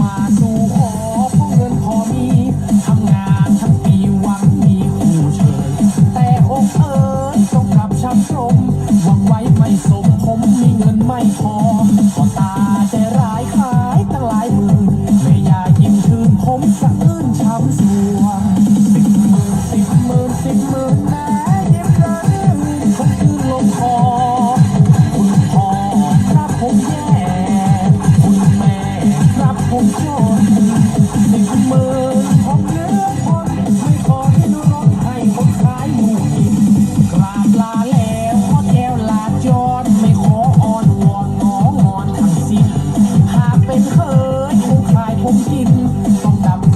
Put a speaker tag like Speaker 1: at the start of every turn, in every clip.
Speaker 1: มาสู่ขอเพราะเงินพอมีทำงานทั้ปีวังมีคู่เชยแต่อกเอ๋ยจงกลับช้ำชมหวังไว้ไม่สมผมมีเงินไม่พอก็ตาใจรายขายตั้งหลายหมื่นแม่ยายิ้มชื่นผมสะอื้นชำสวสิบหมื่นสิบหมื่นสิบหมื่นนะเย็บเกินผมคืนลงคอคุอรับผม ส้มตำ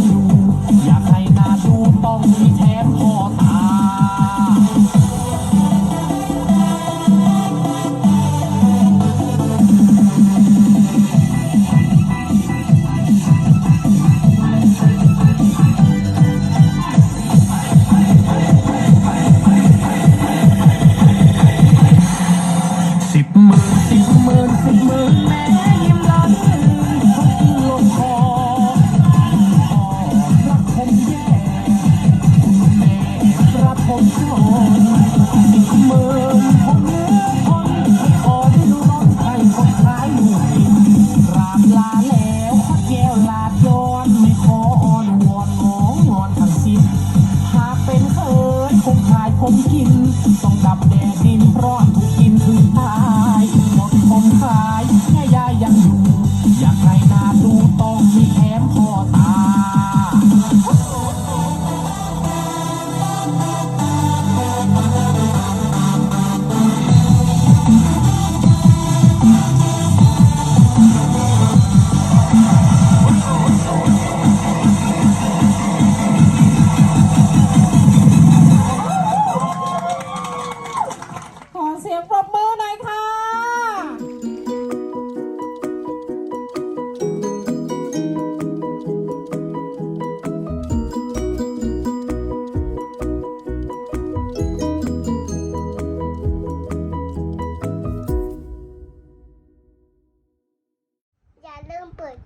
Speaker 1: you. ผมกิน ต้องดับแดดดินร้อนทุกกิน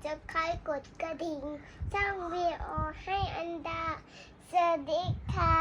Speaker 1: จะคายกดกระดิ่งสร้า
Speaker 2: งวีโอให้อันดา สวัสดีค่ะ